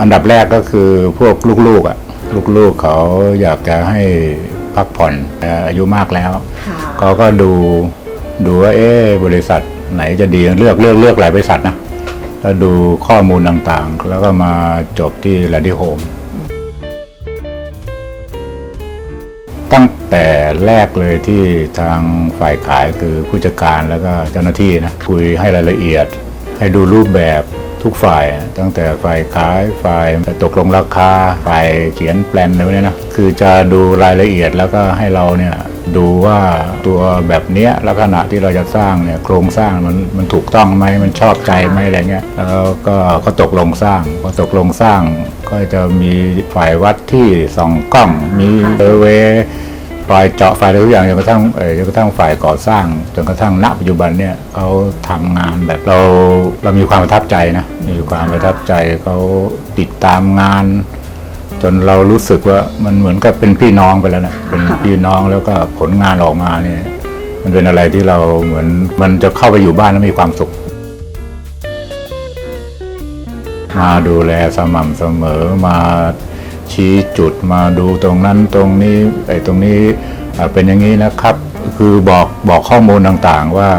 อันดับแรกก็คือพวกลูกๆอะลูกๆเขาอยากจะให้พักผ่อนแต่อายุมากแล้วค่ะเขาก็ดูดูว่าเอ๊ะบริษัทไหนจะดีเลือกเลือกเลือกหลายบริษัทนะแล้วดูข้อมูลต่างๆ แล้วก็มาจบที่ r a d i Home ตั้งแต่แรกเลยที่ทางฝ่ายขายคือผู้จัดการแล้วก็เจ้าหน้าที่นะคุยให้รายละเอียด ให้ดูรูปแบบ ทุกฝ่าย ตั้งแต่ฝ่ายขายฝ่ายตกลงราคาฝ่ายเขียนแปลนอะไรพวกนี้นะคือจะดูรายละเอียดแล้วก็ให้เราเนี่ยดูว่าตัวแบบเนี้ยลักษณะที่เราจะสร้างเนี่ยโครงสร้างมันมันถูกต้องไหมมันชอบใจไหมอะไรเงี้ยแล้วก็ก็ตกลงสร้างพอตกลงสร้าง ก็จะมีฝ่ายวัดที่ส่องกล้องมีเซอร์เวย์ ฝ่ายเจาะฝ่ายอะไรทุกอย่างจนกระทั่งเอ่อจนกระทั่งฝ่ายก่อสร้างจนกระทั่งณปัจจุบันเนี่ยเขาทำงานแบบเราเรามีความประทับใจนะมีความประทับใจเขาติดตามงาน จนเรารู้สึกว่ามันเหมือนกับเป็นพี่น้องไปแล้วนะเป็นพี่น้องแล้วก็ผลงานออกมาเนี่ยมันเป็นอะไรที่เราเหมือนมันจะเข้าไปอยู่บ้านแล้วมีความสุข มาดูแลสม่ำเสมอมา ชี้จุดมาดูตรงนั้นตรงนี้ไอ้ตรงนี้อ่าเป็นอย่างนี้นะครับ คือบอกบอกข้อมูลต่างๆ ว่า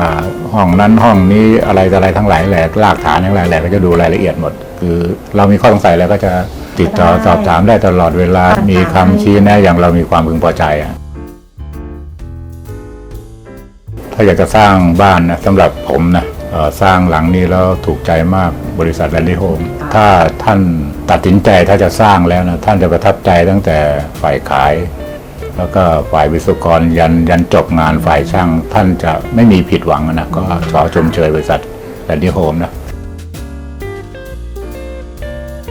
ห้องนั้นห้องนี้อะไรต่ออะไรทั้งหลายแหละรากฐานทั้งหลายแหละก็จะดูรายละเอียดหมด คือเรามีข้อสงสัยแล้วก็จะติดต่อสอบถามได้ตลอดเวลามีคำชี้แนะอย่างเรามีความพึงพอใจอะถ้าอยากจะสร้างบ้านนะสำหรับผมนะเอ่อ สร้างหลังนี้แล้วถูกใจมากบริษัทแลนดี้โฮมถ้าท่านตัดสินใจถ้าจะสร้างแล้วนะ ท่านจะประทับใจตั้งแต่ฝ่ายขาย แล้วก็ฝ่ายวิศวกรยันยันจบงานฝ่ายช่าง ท่านจะไม่มีผิดหวังนะก็ขอชมเชยบริษัทแลนดี้โฮมนะ